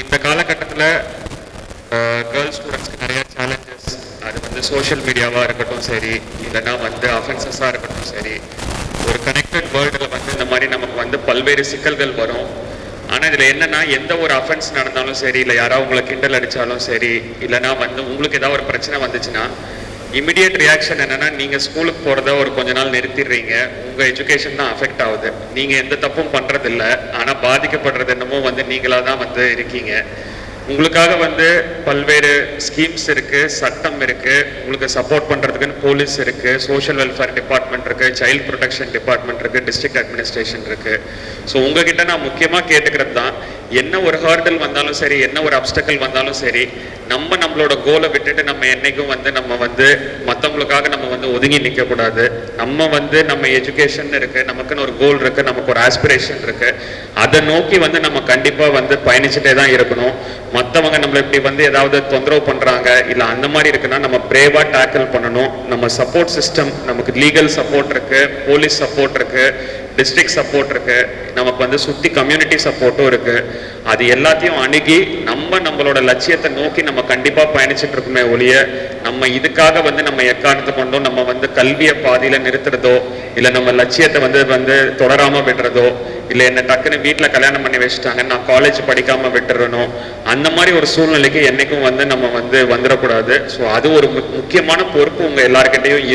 இந்த காலகட்டத்தில் கேர்ள்ஸ் ஸ்டூடெண்ட்ஸ்க்கு நிறைய சேலஞ்சஸ் அது வந்து சோஷியல் மீடியாவாக இருக்கட்டும் சரி இல்லைன்னா வந்து அஃபென்சஸாக இருக்கட்டும் சரி ஒரு கனெக்டட் வேர்ல்டில் வந்து இந்த மாதிரி நமக்கு வந்து பல்வேறு சிக்கல்கள் வரும். ஆனால் இதில் என்னென்னா எந்த ஒரு அஃபென்ஸ் நடந்தாலும் சரி இல்லை யாராவது உங்களை கிண்டல் அடித்தாலும் சரி இல்லைன்னா வந்து உங்களுக்கு ஏதாவது ஒரு பிரச்சனை வந்துச்சுன்னா இமிடியட் ரியாக்ஷன் என்னன்னா நீங்கள் ஸ்கூலுக்கு போகிறத ஒரு கொஞ்ச நாள் நிறுத்திடுறீங்க. உங்கள் எஜுகேஷன் தான் அஃபெக்ட் ஆகுது. நீங்கள் எந்த தப்பும் பண்ணுறதில்ல ஆனால் பாதிக்கப்படுறது என்னமோ வந்து நீங்களாக தான் வந்து இருக்கீங்க. உங்களுக்காக வந்து பல்வேறு ஸ்கீம்ஸ் இருக்கு சட்டம் இருக்கு. உங்களுக்கு சப்போர்ட் பண்றதுக்குன்னு போலீஸ் இருக்கு. சோஷியல் வெல்ஃபேர் டிபார்ட்மெண்ட் இருக்கு. சைல்டு ப்ரொடெக்ஷன் டிபார்ட்மெண்ட் இருக்கு. டிஸ்ட்ரிக்ட் அட்மினிஸ்ட்ரேஷன் இருக்கு. ஸோ உங்ககிட்ட நான் முக்கியமா கேட்டுக்கிறது தான். என்ன ஒரு ஹார்டல் வந்தாலும் சரி என்ன ஒரு அப்டக்கல் வந்தாலும் சரி நம்ம நம்மளோட கோலை விட்டுட்டு நம்ம என்னைக்கும் வந்து நம்ம வந்து மற்றவங்களுக்காக நம்ம வந்து ஒதுங்கி நிற்கக்கூடாது நம்ம வந்து நம்ம எஜுகேஷன் இருக்குது நமக்குன்னு ஒரு கோல் இருக்குது நமக்கு ஒரு ஆஸ்பிரேஷன் இருக்குது அதை நோக்கி வந்து நம்ம கண்டிப்பாக வந்து பயணிச்சுட்டே தான் இருக்கணும். மற்றவங்க நம்மளை இப்படி வந்து ஏதாவது தொந்தரவு பண்ணுறாங்க இல்லை அந்த மாதிரி இருக்குன்னா நம்ம பிரேவாக டேக்கிள் பண்ணணும். நம்ம சப்போர்ட் சிஸ்டம் நமக்கு லீகல் சப்போர்ட் இருக்குது போலீஸ் சப்போர்ட் இருக்குது டிஸ்ட்ரிக்ட் சப்போர்ட் இருக்கு. நமக்கு வந்து சுத்தி கம்யூனிட்டி சப்போர்ட்டும் இருக்கு. அது எல்லாத்தையும் அணுகி நம்ம நம்மளோட லட்சியத்தை நோக்கி நம்ம கண்டிப்பா பயணிச்சுட்டு இருக்குமே ஒழிய நம்ம இதுக்காக வந்து நம்ம எக்காரணத்தை கொண்டும் நம்ம வந்து கல்வியை பாதியில நிறுத்துறதோ இல்ல நம்ம லட்சியத்தை வந்து வந்து தொடராம விடுறதோ இல்ல என்ன டக்குன்னு வீட்டில் கல்யாணம் பண்ணி வச்சுட்டாங்க நான் காலேஜ் படிக்காம விட்டுறணும் அந்த மாதிரி ஒரு சூழ்நிலைக்கு என்னைக்கும் வந்து நம்ம வந்து வந்துடக்கூடாது. ஸோ அது ஒரு முக்கியமான பொறுப்பு உங்க எல்லாருக்கிட்டையும்